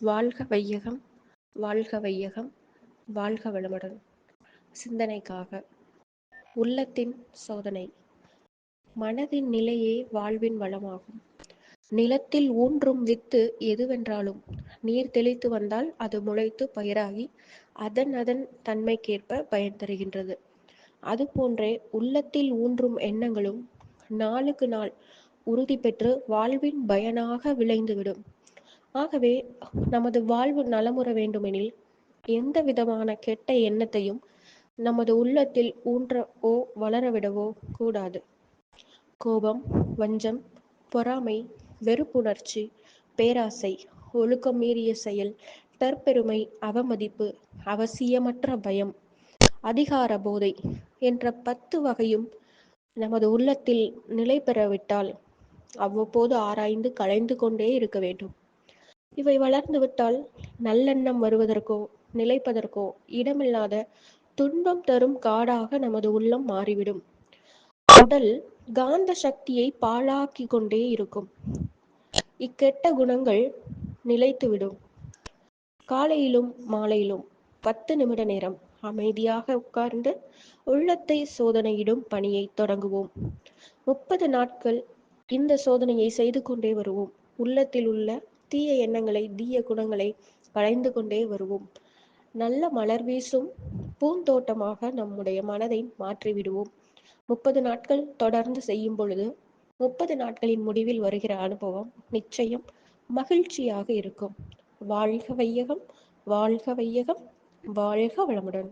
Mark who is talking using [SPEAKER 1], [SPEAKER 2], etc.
[SPEAKER 1] வாழ்க வையகம் வாழ்க வையகம் வாழ்க வளமுடன். சிந்தனைக்காக. உள்ளத்தின் சோதனை. மனதின் நிலையே வாழ்வின் வளமாகும். நிலத்தில் ஊன்றும் வித்து எதுவென்றாலும் நீர் தெளித்து வந்தால் அது முளைத்து பயிராகி அதன் அதன் தன்மைக்கேற்ப பயன் தருகின்றது. அதுபோன்றே உள்ளத்தில் ஊன்றும் எண்ணங்களும் நாளுக்கு நாள் உறுதி பெற்று வாழ்வின் பயனாக விளைந்துவிடும். ஆகவே நமது வாழ்வு நலமுற வேண்டுமெனில் எந்த விதமான கெட்ட எண்ணத்தையும் நமது உள்ளத்தில் ஊன்றவோ வளரவிடவோ கூடாது. கோபம் வஞ்சம் பொறாமை வெறுப்புணர்ச்சி பேராசை ஒழுக்கம் மீறிய செயல் தற்பெருமை அவமதிப்பு அவசியமற்ற பயம் அதிகார போதை என்ற பத்து வகையும் நமது உள்ளத்தில் நிலை பெறவிட்டால் அவ்வப்போது ஆராய்ந்து களைந்து கொண்டே இருக்க வேண்டும். இவை வளர்ந்துவிட்டால் நல்லெண்ணம் வருவதற்கோ நிலைப்பதற்கோ இடமில்லாத துன்பம் தரும் காடாக நமது உள்ளம் மாறிவிடும். உடல் காந்த சக்தியை பாழாக்கி கொண்டே இருக்கும். இக்கெட்ட குணங்கள் நிலைத்துவிடும். காலையிலும் மாலையிலும் பத்து நிமிட நேரம் அமைதியாக உட்கார்ந்து உள்ளத்தை சோதனையிடும் பணியை தொடங்குவோம். முப்பது நாட்கள் இந்த சோதனையை செய்து கொண்டே வருவோம். உள்ளத்தில் உள்ள தீய எண்ணங்களை தீய குணங்களை களைந்து கொண்டே வருவோம். நல்ல மலர் வீசும் பூந்தோட்டமாக நம்முடைய மனதை மாற்றிவிடுவோம் முப்பது நாட்கள் தொடர்ந்து செய்யும் பொழுது முப்பது நாட்களின் முடிவில் வருகிற அனுபவம் நிச்சயம் மகிழ்ச்சியாக இருக்கும். வாழ்க வையகம் வாழ்க வையகம் வாழ்க வளமுடன்.